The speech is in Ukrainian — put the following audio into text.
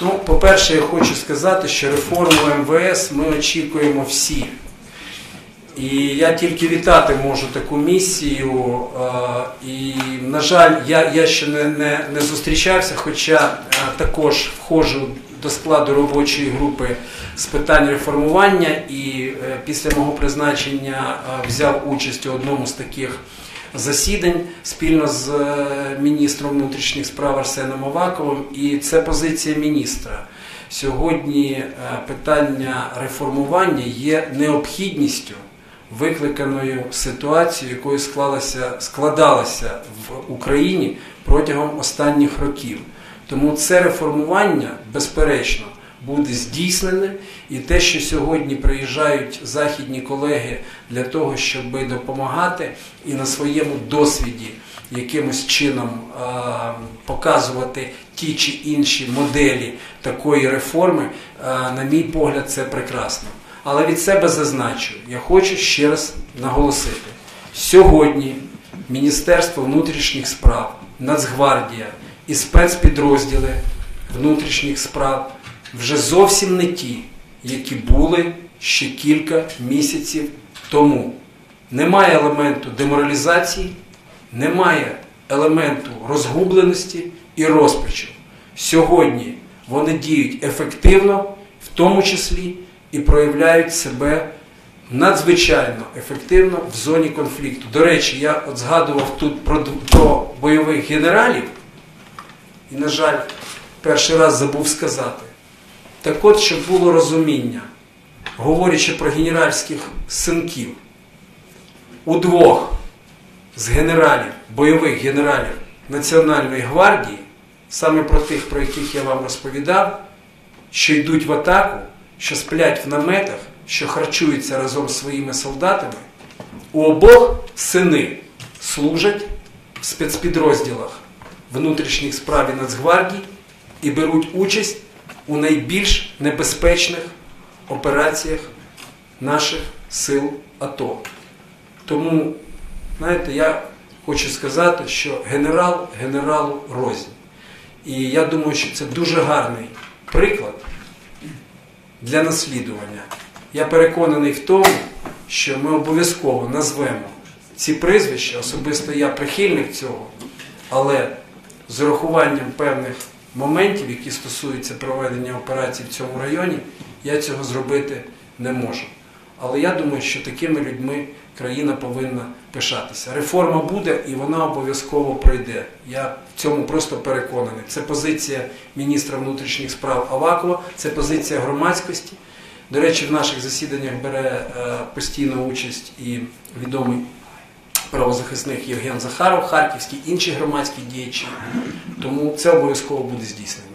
Ну, по-перше, я хочу сказати, що реформу МВС ми очікуємо всі. І я тільки вітати можу таку місію. І, на жаль, я, я ще не, не, не зустрічався, хоча також входжу до складу робочої групи з питань реформування і е, після мого призначення взяв участь у одному з таких засідань спільно з е, міністром внутрішніх справ Арсеном Аваковим. І це позиція міністра. Сьогодні е, питання реформування є необхідністю викликаною ситуацією, якою склалася, складалася в Україні протягом останніх років. Тому це реформування, безперечно, буде здійснене, і те, що сьогодні приїжджають західні колеги для того, щоб допомагати і на своєму досвіді якимось чином показувати ті чи інші моделі такої реформи, на мій погляд, це прекрасно. Але від себе зазначу, я хочу ще раз наголосити: сьогодні Міністерство внутрішніх справ, Нацгвардія і спецпідрозділи внутрішніх справ вже зовсім не ті, які були ще кілька місяців тому. Немає елементу деморалізації, немає елементу розгубленості і розпачу. Сьогодні вони діють ефективно, в тому числі і проявляють себе надзвичайно ефективно в зоні конфлікту. До речі, я от згадував тут про, про бойових генералів, і, на жаль, перший раз забув сказати. Так от, щоб було розуміння, говорячи про генеральських синків, у двох з генералів, бойових генералів Національної гвардії, саме про тих, про яких я вам розповідав, що йдуть в атаку, що сплять в наметах, що харчуються разом з своїми солдатами, у обох сини служать в спецпідрозділах внутрішніх справ і Нацгвардії і беруть участь у найбільш небезпечних операціях наших сил АТО. Тому, знаєте, я хочу сказати, що генерал генералу рознь. І я думаю, що це дуже гарний приклад для наслідування. Я переконаний в тому, що ми обов'язково назвемо ці прізвища, особисто я прихильник цього, але з урахуванням певних моментів, які стосуються проведення операцій в цьому районі, я цього зробити не можу. Але я думаю, що такими людьми країна повинна пишатися. Реформа буде і вона обов'язково пройде. Я в цьому просто переконаний. Це позиція міністра внутрішніх справ Авакова, це позиція громадськості. До речі, в наших засіданнях бере е, постійну участь і відомий правозахисник Євген Захаров, Харківський, інші громадські діячі. Тому це обов'язково буде здійснено.